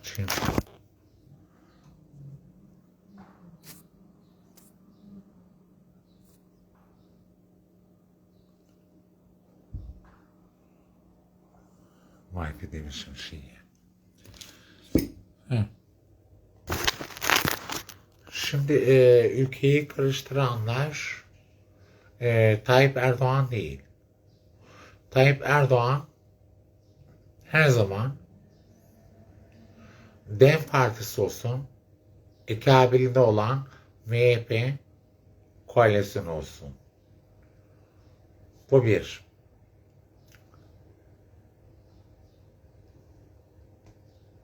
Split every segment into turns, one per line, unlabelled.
Açayım. Wi-Fi demişim şeyi. Heh. Şimdi e, ülkeyi karıştıranlar e, Tayyip Erdoğan değil. Tayyip Erdoğan her zaman DEM Partisi olsun, ikabelinde olan MHP koalisyonu olsun. Bu bir.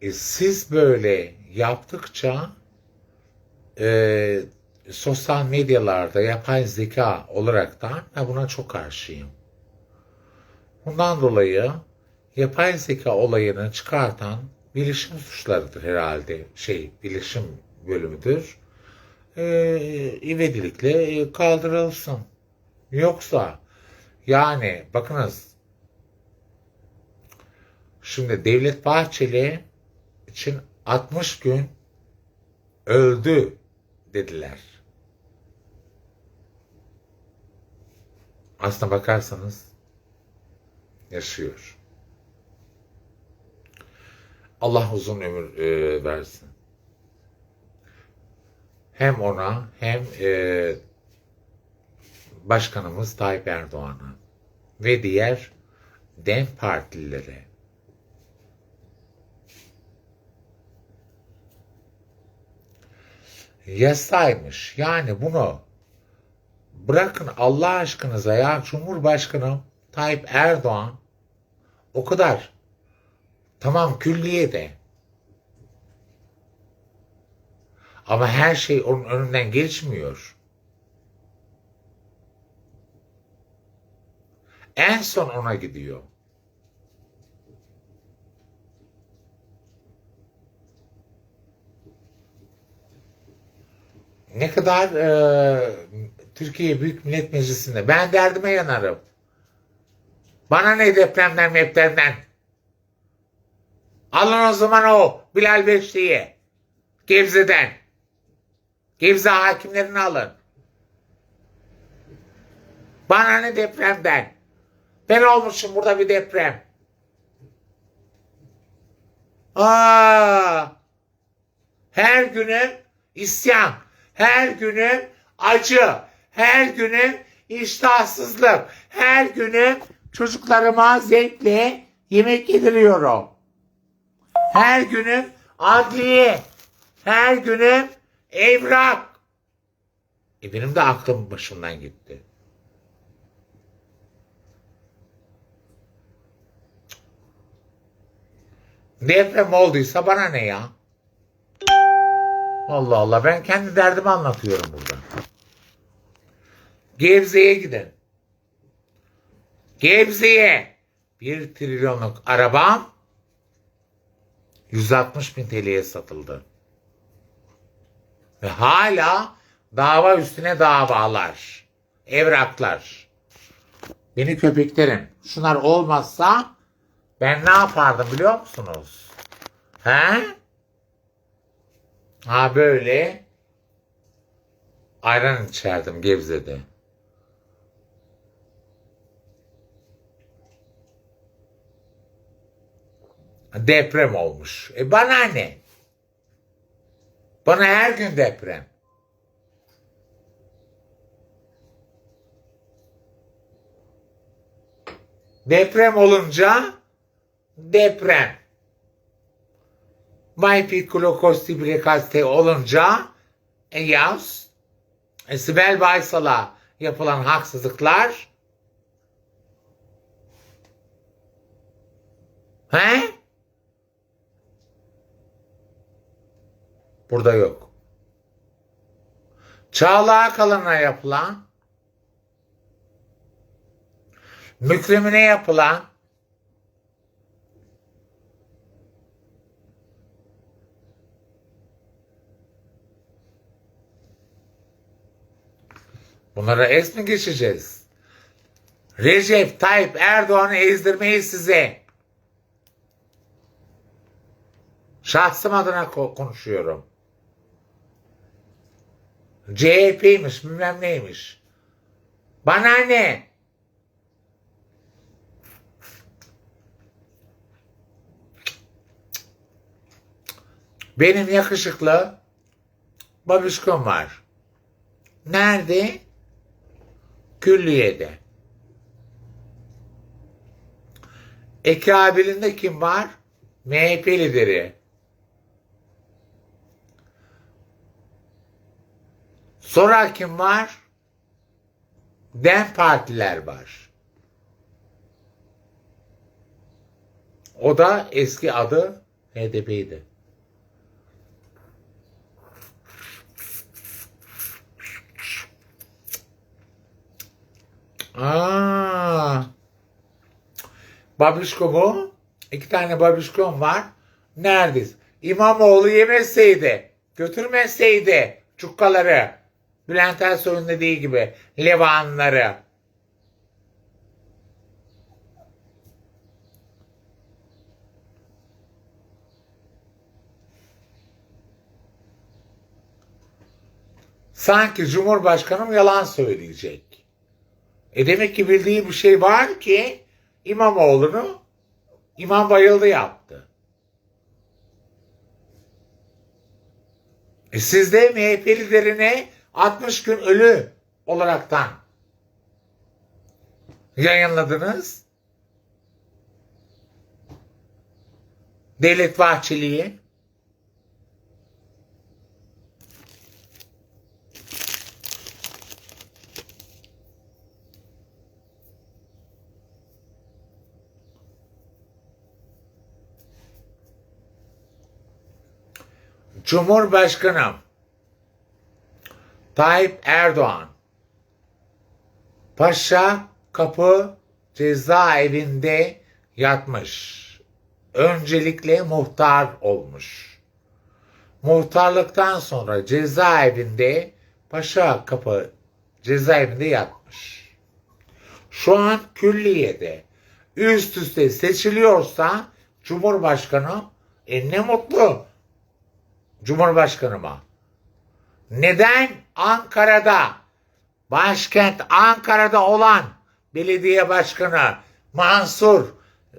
E, siz böyle yaptıkça e, sosyal medyalarda yapay zeka olaraktan ben buna çok karşıyım. Bundan dolayı yapay zeka olayını çıkartan bilişim suçlarıdır herhalde. Şey, bilişim bölümüdür. Ee, ivedilikle e, kaldırılsın. Yoksa yani bakınız şimdi Devlet Bahçeli için 60 gün öldü dediler. Aslına bakarsanız yaşıyor. Allah uzun ömür e, versin. Hem ona hem e, Başkanımız Tayyip Erdoğan'a ve diğer DEM partililere yasaymış. Yani bunu bırakın Allah aşkınıza ya Cumhurbaşkanı Tayyip Erdoğan o kadar tamam külliye de ama her şey onun önünden geçmiyor. En son ona gidiyor. Ne kadar e, Türkiye Büyük Millet Meclisi'nde ben derdime yanarım. Bana ne depremden depremden. Alın o zaman o Bilal Beşli'yi. Gebze'den. Gebze hakimlerini alın. Bana ne depremden. Ben olmuşum burada bir deprem. Aa, her günüm isyan. Her günüm acı. Her günüm iştahsızlık. Her günüm çocuklarıma zevkle yemek yediriyorum. Her günüm adliye. Her günüm evrak. E benim de aklım başımdan gitti. Deprem olduysa bana ne ya? Allah Allah ben kendi derdimi anlatıyorum burada. Gebze'ye gidin. Gebze'ye bir trilyonluk arabam 160 bin TL'ye satıldı. Ve hala dava üstüne davalar. Evraklar. Beni köpeklerim. Şunlar olmazsa ben ne yapardım biliyor musunuz? He? Ha böyle ayran içerdim Gebze'de. Deprem olmuş. E bana ne? Bana her gün deprem. Deprem olunca deprem. May piccolo costi precaste olunca e, yaz e, Sibel Baysal'a yapılan haksızlıklar he? Burada yok. Çağla Kalın'a yapılan Mükremine yapılan Bunlara es mi geçeceğiz? Recep Tayyip Erdoğan'ı ezdirmeyi size. Şahsım adına ko- konuşuyorum. CHP'ymiş bilmem neymiş. Bana ne? Benim yakışıklı babişkom var. Nerede? Külliyede. Ekabilinde kim var? MHP lideri. Sonra kim var? Dem partiler var. O da eski adı HDP'ydi. Aa. Babişko bu. İki tane babişkom var. Neredeyiz? İmamoğlu yemeseydi, götürmeseydi çukkaları. Bülent Ersoy'un dediği gibi levanları. Sanki Cumhurbaşkanım yalan söyleyecek. E demek ki bildiği bir şey var ki İmamoğlu'nu İmam Bayıldı yaptı. E siz de MHP liderine 60 gün ölü olaraktan yayınladınız. Devlet Bahçeli'yi. Cumhurbaşkanım Tayyip Erdoğan Paşa Kapı cezaevinde yatmış. Öncelikle muhtar olmuş. Muhtarlıktan sonra cezaevinde Paşa Kapı cezaevinde yatmış. Şu an külliyede üst üste seçiliyorsa Cumhurbaşkanı e ne mutlu Cumhurbaşkanıma. Neden Ankara'da başkent Ankara'da olan belediye başkanı Mansur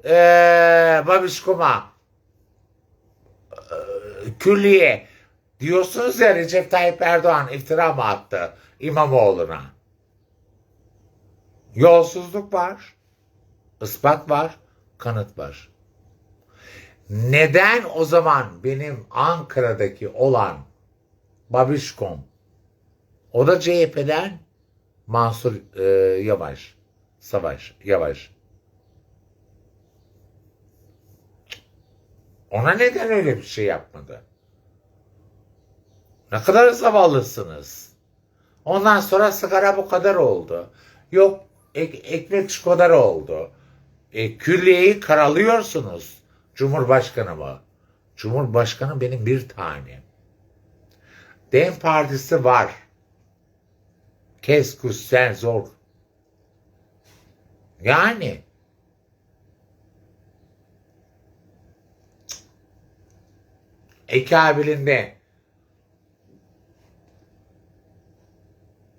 ee, Babişkum'a ee, külliye diyorsunuz ya Recep Tayyip Erdoğan iftira mı attı İmamoğlu'na? Yolsuzluk var, ispat var, kanıt var. Neden o zaman benim Ankara'daki olan Babişkom o da CHP'den Mansur e, Yavaş Savaş Yavaş ona neden öyle bir şey yapmadı? Ne kadar zavallısınız. Ondan sonra sigara bu kadar oldu. Yok ek, ekmek şu kadar oldu. E, külliyeyi karalıyorsunuz. Cumhurbaşkanı mı? Cumhurbaşkanı benim bir tanem. Dem Partisi var. Kes kussen zor. Yani ekabilinde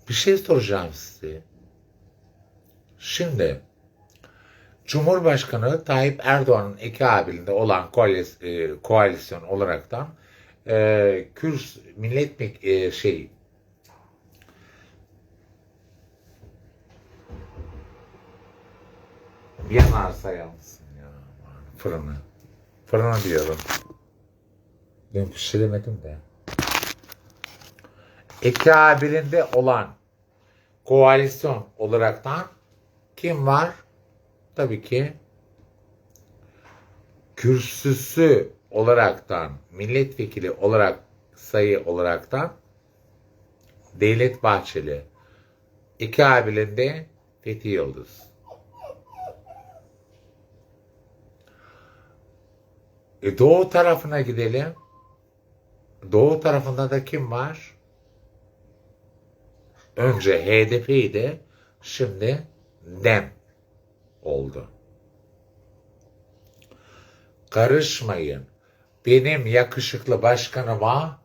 bir şey soracağım size. Şimdi Cumhurbaşkanı Tayyip Erdoğan'ın iki abiliğinde olan koalis, e, koalisyon olaraktan e, Kürs millet e, şey yanarsa yansın ya fırını. Fırını diyorum. Ben pişiremedim de. İki abiliğinde olan koalisyon olaraktan kim var? tabii ki kürsüsü olaraktan, milletvekili olarak sayı olaraktan Devlet Bahçeli, iki abilinde Fethi Yıldız. E doğu tarafına gidelim. Doğu tarafında da kim var? Önce HDP'ydi, şimdi DEM oldu. Karışmayın. benim yakışıklı başkanıma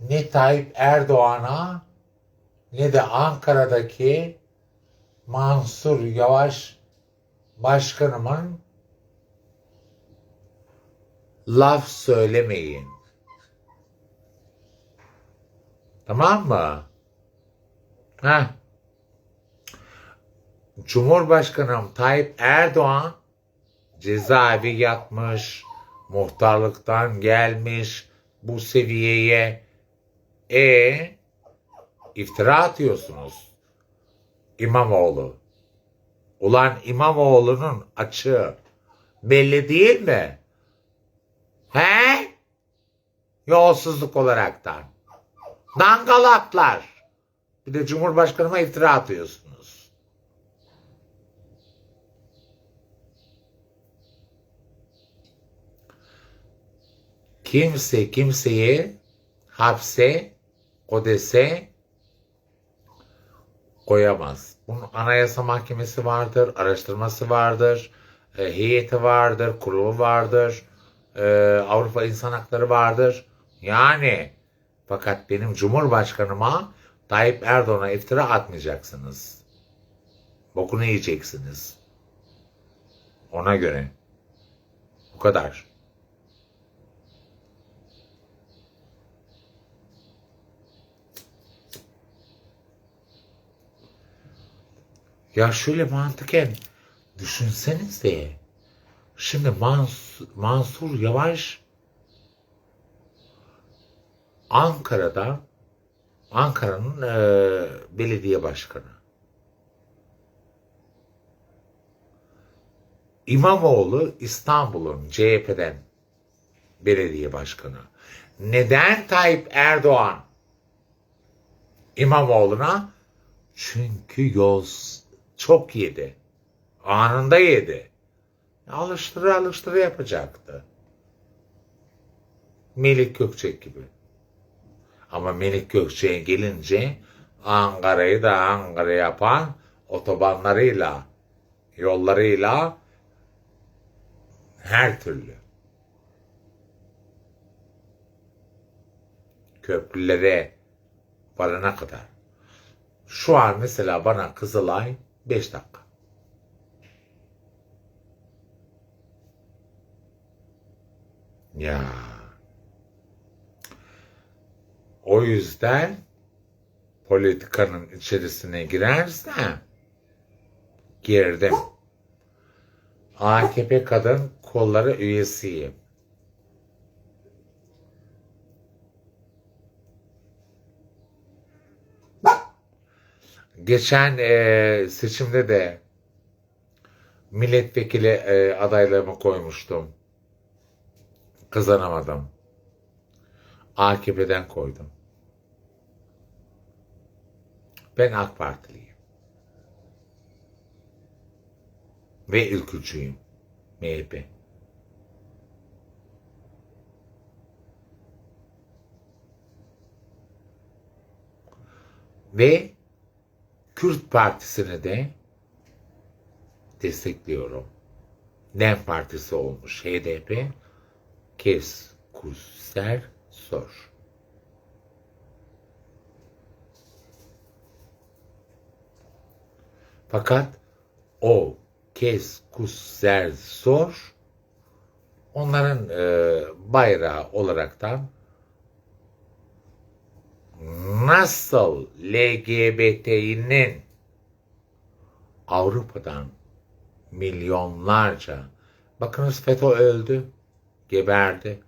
ne Tayyip Erdoğan'a ne de Ankara'daki Mansur Yavaş başkanımın laf söylemeyin. Tamam mı? Ha. Cumhurbaşkanım Tayyip Erdoğan cezaevi yatmış, muhtarlıktan gelmiş bu seviyeye. E iftira atıyorsunuz. İmamoğlu. Ulan İmamoğlu'nun açığı belli değil mi? He? Yolsuzluk olaraktan. Dangalaklar. Bir de Cumhurbaşkanıma iftira atıyorsunuz. Kimse kimseyi hapse, kodese koyamaz. Bunun anayasa mahkemesi vardır, araştırması vardır, e, heyeti vardır, kurulu vardır, e, Avrupa İnsan Hakları vardır. Yani fakat benim Cumhurbaşkanıma Tayyip Erdoğan'a iftira atmayacaksınız. Bokunu yiyeceksiniz. Ona göre. Bu kadar. Ya şöyle mantıken düşünsenize. Şimdi Mansur, Mansur Yavaş Ankara'da Ankara'nın e, belediye başkanı. İmamoğlu İstanbul'un CHP'den belediye başkanı. Neden Tayyip Erdoğan İmamoğlu'na? Çünkü yol çok yedi. Anında yedi. Alıştıra alıştıra yapacaktı. Melik Gökçek gibi. Ama Melik Gökçek'e gelince Ankara'yı da Ankara yapan otobanlarıyla, yollarıyla her türlü. Köprülere varana kadar. Şu an mesela bana Kızılay 5 dakika. Ya. O yüzden politikanın içerisine girersem girdim. AKP kadın kolları üyesiyim. Geçen e, seçimde de milletvekili e, adaylığımı koymuştum. Kazanamadım. AKP'den koydum. Ben AK Partiliyim. Ve ülkücüyüm. MHP. Ve Kürt Partisi'ni de destekliyorum. DEM Partisi olmuş HDP. Kes, Kurser, Sor. Fakat o kes, kusser, sor onların e, bayrağı olaraktan nasıl LGBT'nin Avrupa'dan milyonlarca bakınız FETÖ öldü, geberdi.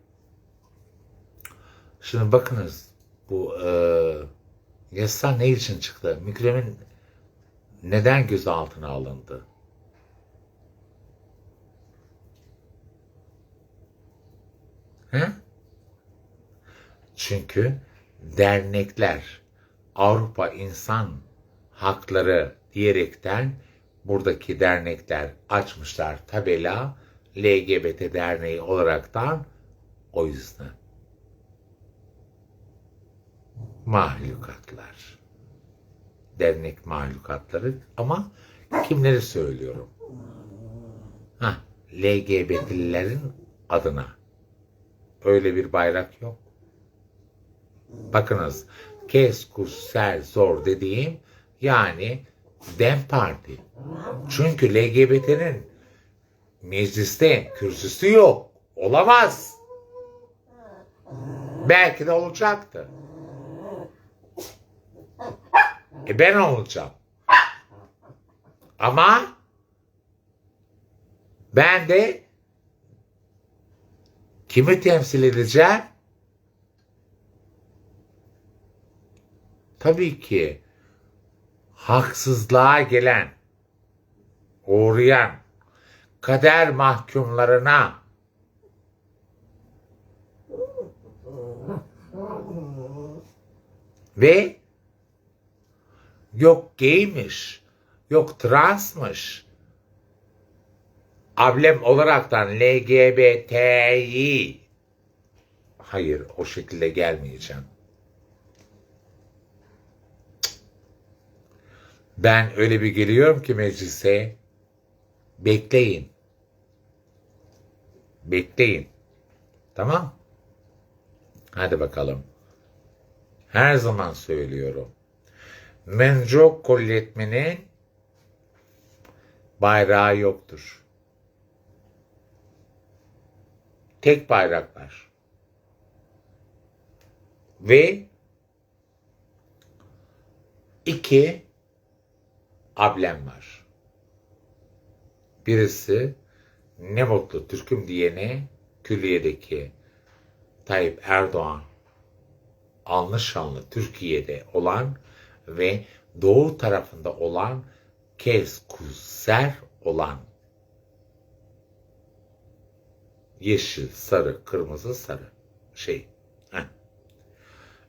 Şimdi bakınız bu e, yasa ne için çıktı? Mükremin neden gözaltına alındı? He? Çünkü dernekler Avrupa İnsan Hakları diyerekten buradaki dernekler açmışlar tabela LGBT derneği olaraktan o yüzden mahlukatlar dernek mahlukatları ama kimleri söylüyorum? Ha, LGBT'lilerin adına Öyle bir bayrak yok. Bakınız. Kes, kus, ser, zor dediğim yani Dem Parti. Çünkü LGBT'nin mecliste kürsüsü yok. Olamaz. Belki de olacaktı. E ben olacağım. Ama ben de kimi temsil edeceğim? Tabii ki haksızlığa gelen, uğrayan, kader mahkumlarına ve yok gaymiş, yok transmış, ablem olaraktan LGBTİ hayır o şekilde gelmeyeceğim. Ben öyle bir geliyorum ki meclise bekleyin. Bekleyin. Tamam? Hadi bakalım. Her zaman söylüyorum. Menco kolletmenin bayrağı yoktur. Tek bayraklar. Ve iki ablem var. Birisi ne mutlu Türk'üm diyene külliyedeki Tayyip Erdoğan anlı şanlı Türkiye'de olan ve doğu tarafında olan Kez Kuzer olan yeşil, sarı, kırmızı, sarı şey. Heh.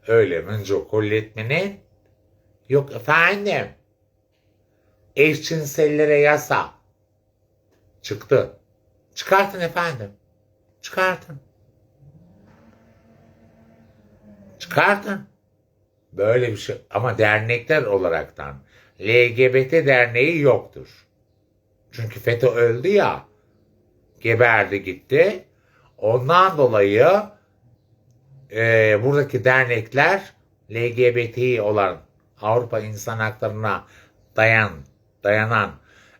Öyle Mınco kolletmenin yok efendim eşcinsellere yasa çıktı. Çıkartın efendim. Çıkartın. Çıkartın. Böyle bir şey. Ama dernekler olaraktan LGBT derneği yoktur. Çünkü FETÖ öldü ya. Geberdi gitti. Ondan dolayı e, buradaki dernekler LGBT olan Avrupa İnsan Haklarına dayan dayanan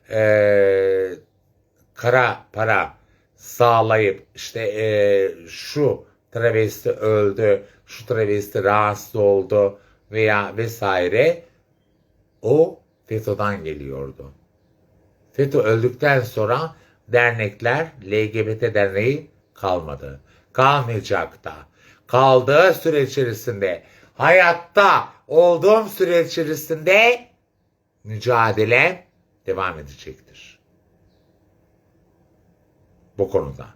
e, kara para sağlayıp işte e, şu travesti öldü, şu travesti rahatsız oldu veya vesaire o FETÖ'den geliyordu. FETÖ öldükten sonra dernekler LGBT derneği kalmadı. Kalmayacak da. Kaldığı süre içerisinde hayatta olduğum süre içerisinde mücadele devam edecektir. Bu konuda.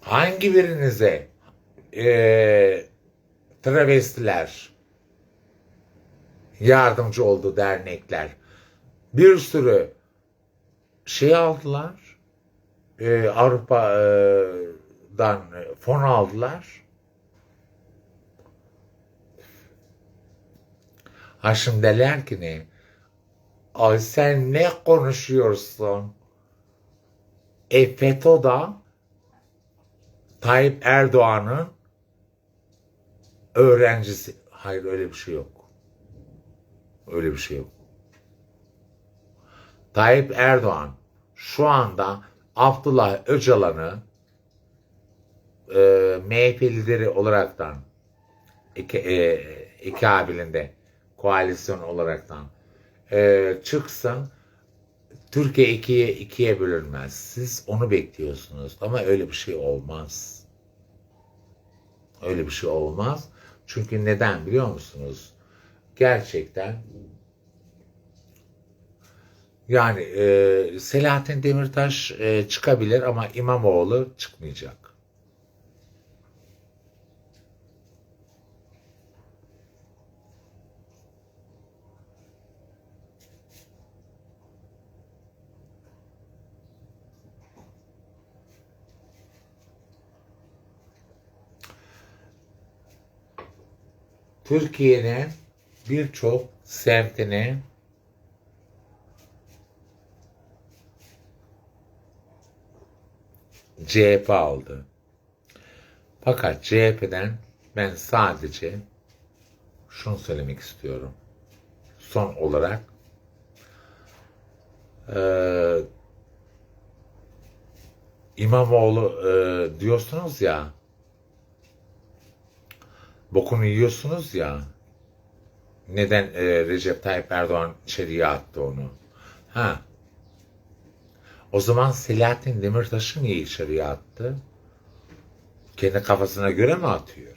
Hangi birinize eee travestiler yardımcı oldu dernekler bir sürü şey aldılar eee, Avrupa'dan fon aldılar ha şimdi derler ki ne ay sen ne konuşuyorsun e FETÖ'da Tayyip Erdoğan'ın öğrencisi. Hayır öyle bir şey yok. Öyle bir şey yok. Tayyip Erdoğan şu anda Abdullah Öcalan'ı e, MHP lideri olaraktan iki, e, iki abilində koalisyon olaraktan e, çıksın Türkiye ikiye, ikiye bölünmez. Siz onu bekliyorsunuz ama öyle bir şey olmaz. Öyle bir şey olmaz. Çünkü neden biliyor musunuz? Gerçekten yani e, Selahattin Demirtaş e, çıkabilir ama İmamoğlu çıkmayacak. Türkiye'nin birçok semtini CHP aldı. Fakat CHP'den ben sadece şunu söylemek istiyorum. Son olarak eee İmamoğlu eee, diyorsunuz ya bokunu yiyorsunuz ya neden eee, Recep Tayyip Erdoğan içeriye attı onu? Ha. O zaman Selahattin Demirtaş'ı niye içeriye attı? Kendi kafasına göre mi atıyor?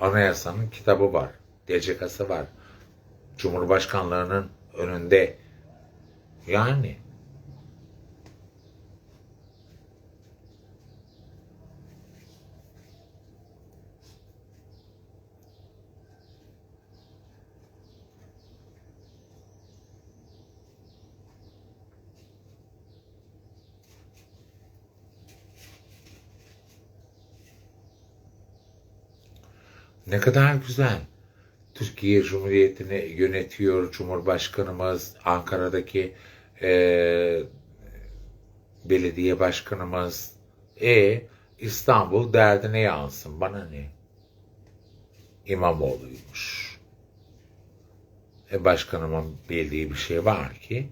Anayasanın kitabı var. DCK'sı var. Cumhurbaşkanlığının önünde. Yani. Ne kadar güzel. Türkiye Cumhuriyeti'ni yönetiyor Cumhurbaşkanımız, Ankara'daki eee, belediye başkanımız. E İstanbul derdine yansın. Bana ne? İmamoğlu'ymuş. E başkanımın bildiği bir şey var ki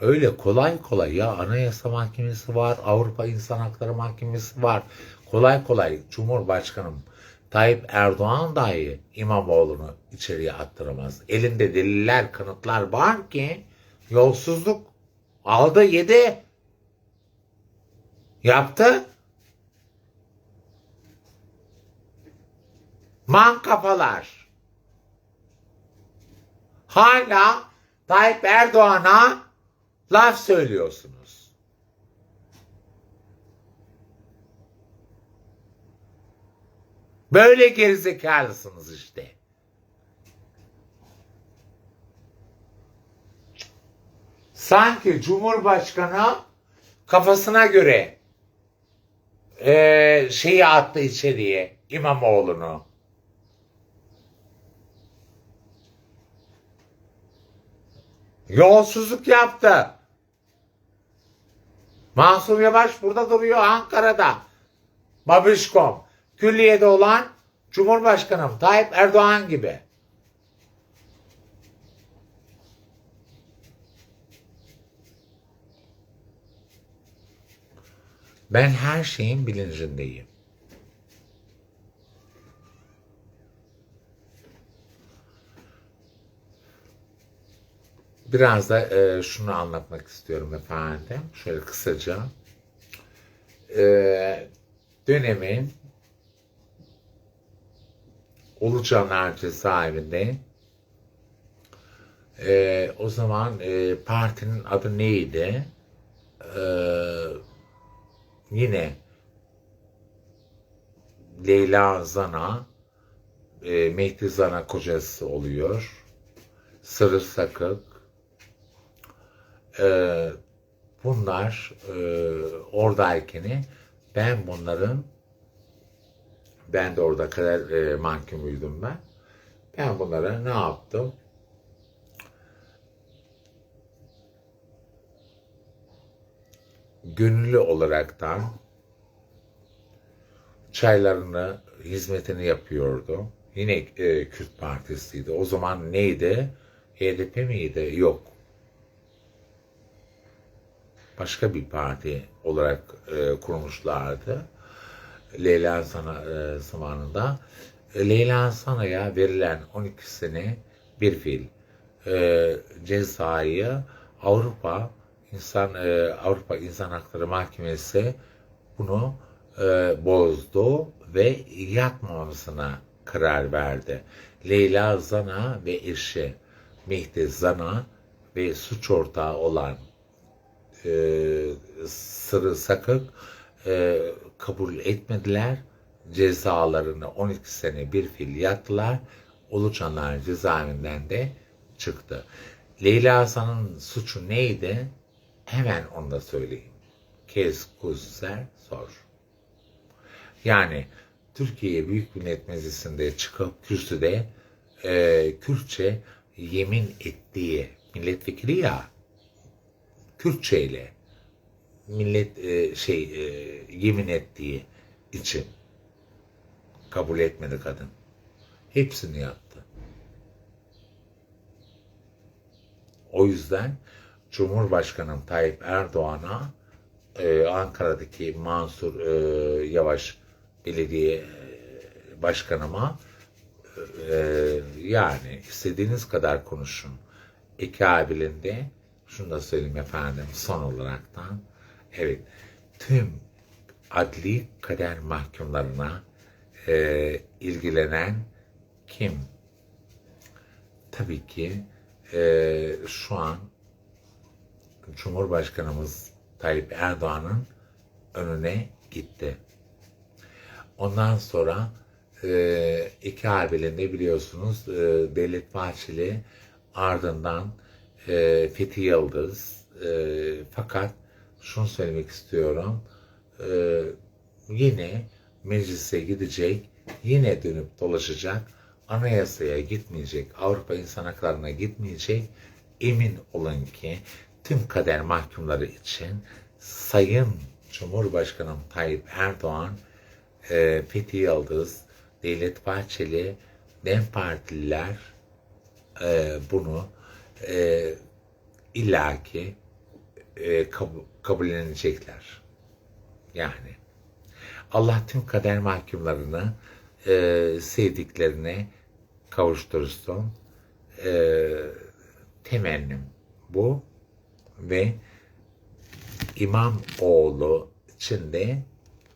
öyle kolay kolay ya Anayasa Mahkemesi var, Avrupa İnsan Hakları Mahkemesi var. Kolay kolay Cumhurbaşkanım Tayyip Erdoğan dahi İmamoğlu'nu içeriye attıramaz. Elinde deliller, kanıtlar var ki yolsuzluk aldı, yedi. Yaptı. Man kafalar. Hala Tayyip Erdoğan'a laf söylüyorsunuz. Böyle gerizekalısınız işte. Sanki Cumhurbaşkanı kafasına göre eee şeyi attı içeriye İmamoğlu'nu. Yolsuzluk yaptı. Mansur Yavaş burada duruyor Ankara'da. Babişkom. Külliyede olan Cumhurbaşkanım Tayyip Erdoğan gibi. Ben her şeyin bilincindeyim. Biraz da e, şunu anlatmak istiyorum efendim. Şöyle kısaca. E, dönemin Ulucaner cezaevinde e, o zaman e, partinin adı neydi? E, yine Leyla Zana e, Mehdi Zana kocası oluyor. Sırı Sakık e, bunlar e, oradayken ben bunların ben de orada kadar e, mahkumuydum ben. Ben bunlara ne yaptım? Gönüllü olaraktan çaylarını, hizmetini yapıyordu. Yine e, Kürt Partisi'ydi. O zaman neydi? HDP miydi? Yok. Başka bir parti olarak e, kurmuşlardı. Leyla Sana e, zamanında. E, Leyla Sana'ya verilen 12 sene bir fil e, cezayı Avrupa İnsan e, Avrupa İnsan Hakları Mahkemesi bunu e, bozdu ve yatmamasına karar verdi. Leyla Zana ve eşi Mehdi Zana ve suç ortağı olan e, Sırrı Sakık e, kabul etmediler. Cezalarını 12 sene bir fil yattılar. Ulucanlar cezaevinden de çıktı. Leyla Hasan'ın suçu neydi? Hemen onu da söyleyeyim. Kez kuz ser sor. Yani Türkiye Büyük Millet Meclisi'nde çıkıp kürsüde e, Kürtçe yemin ettiği milletvekili ya Kürtçeyle millet e, şey e, yemin ettiği için kabul etmedi kadın. Hepsini yaptı. O yüzden Cumhurbaşkanım Tayyip Erdoğan'a e, Ankara'daki Mansur e, Yavaş belediye e, başkanıma e, yani istediğiniz kadar konuşun. İki abilinde şunu da söyleyeyim efendim son olaraktan evet tüm adli kader mahkumlarına e, ilgilenen kim? Tabii ki e, şu an Cumhurbaşkanımız Tayyip Erdoğan'ın önüne gitti. Ondan sonra e, iki harbelinde biliyorsunuz e, Devlet Bahçeli ardından e, Fethi Yıldız e, fakat şunu söylemek istiyorum. E, yine meclise gidecek yine dönüp dolaşacak anayasaya gitmeyecek Avrupa İnsan Hakları'na gitmeyecek emin olun ki tüm kader mahkumları için Sayın Cumhurbaşkanım Tayyip Erdoğan e, Fethi Yıldız, Devlet Bahçeli, DEM Partililer e, bunu e, illaki e, kab- kabullenecekler. Yani Allah tüm kader mahkumlarını e, sevdiklerine kavuştursun. E, temennim bu ve İmam oğlu içinde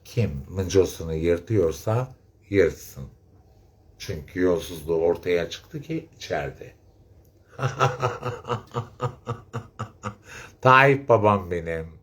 kim mıncosunu yırtıyorsa yırtsın. Çünkü yolsuzluğu ortaya çıktı ki içeride. Tayyip babam benim.